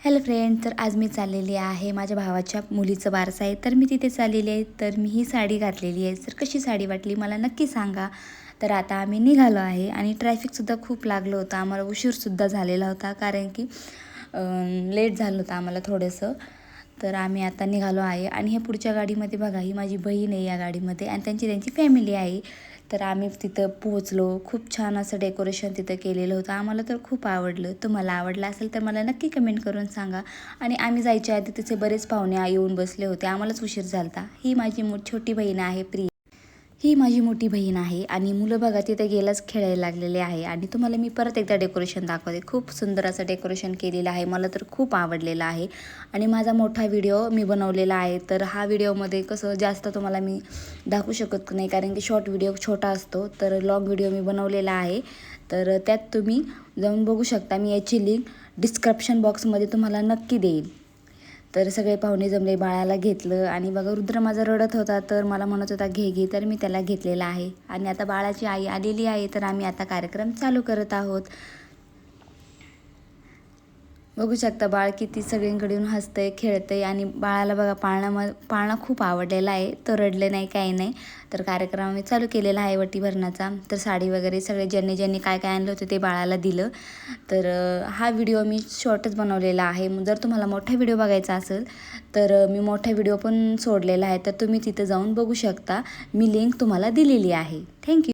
Hello friend तर आज मी चाललेली आहे माझ्या भावाच्या मुलीचं बारसं आहे. तर मी तिथे चाललेली आहे. तर मी ही साडी घातलेली आहे. तर कशी साडी वाटली मला नक्की सांगा. तर आता आम्ही निघालो आहे आणि ट्रॅफिकसुद्धा खूप लागलं होतं. आम्हाला उशीरसुद्धा झालेला होता कारण की लेट झालं होतं आम्हाला थोडंसं. तर आम्ही आता निघालो आहे आणि हे पुढच्या गाडीमध्ये बघा ही माझी बहीण आहे या गाडीमध्ये आणि त्यांची त्यांची फॅमिली आहे. तर आम्ही तिथं पोहोचलो. खूप छान असं डेकोरेशन तिथं केलेलं होतं. आम्हाला तर खूप आवडलं. तुम्हाला आवडलं असेल तर मला नक्की कमेंट करून सांगा. आणि आम्ही जायच्या आधी तिचे बरेच पाहुणे येऊन बसले होते. आम्हालाच उशीर झालता. ही माझी मो छोटी बहीण आहे प्रिया. ही माझी मोठी बहीण आहे आणि मुलं बघा तिथे गेलाच खेळायला लागलेले आहे. आणि तुम्हाला मी परत एकदा डेकोरेशन दाखवते. खूप सुंदर असं डेकोरेशन केलेलं आहे. मला तर खूप आवडलेलं आहे. आणि माझा मोठा व्हिडिओ मी बनवलेला आहे. तर हा व्हिडिओमध्ये कसं जास्त तुम्हाला मी दाखवू शकत नाही कारण की शॉर्ट व्हिडिओ छोटा असतो. तर लॉंग व्हिडिओ मी बनवलेला आहे. तर त्यात तुम्ही जाऊन बघू शकता. मी याची लिंक डिस्क्रिप्शन बॉक्समध्ये तुम्हाला नक्की देईल तर सगळे पाहुणे जमले बाळाला घेतलं आणि बघा रुद्र माझा रडत होता तर मला म्हणत होता घे घे. तर मी त्याला घेतलेला आहे. आणि आता बाळाची आई आलेली आहे तर आम्ही आता कार्यक्रम चालू करत आहोत. बघू शकता बाळ किती सगळींकडे हसतंय खेळतंय आणि बाळाला बघा पाळणा पाळणा खूप आवडलेला आहे. तो रडले नाही काही नाही. तर कार्यक्रम आम्ही चालू केलेला आहे वटी भरणाचा तर साडी वगैरे सगळे ज्यांनी ज्यांनी काय काय आणलं होतं ते बाळाला दिलं. तर हा व्हिडिओ मी शॉर्टच बनवलेला आहे. जर तुम्हाला मोठा व्हिडिओ बघायचा असेल तर मी मोठा व्हिडिओ पण सोडलेला आहे. तर तुम्ही तिथं जाऊन बघू शकता. मी लिंक तुम्हाला दिलेली आहे. थँक्यू.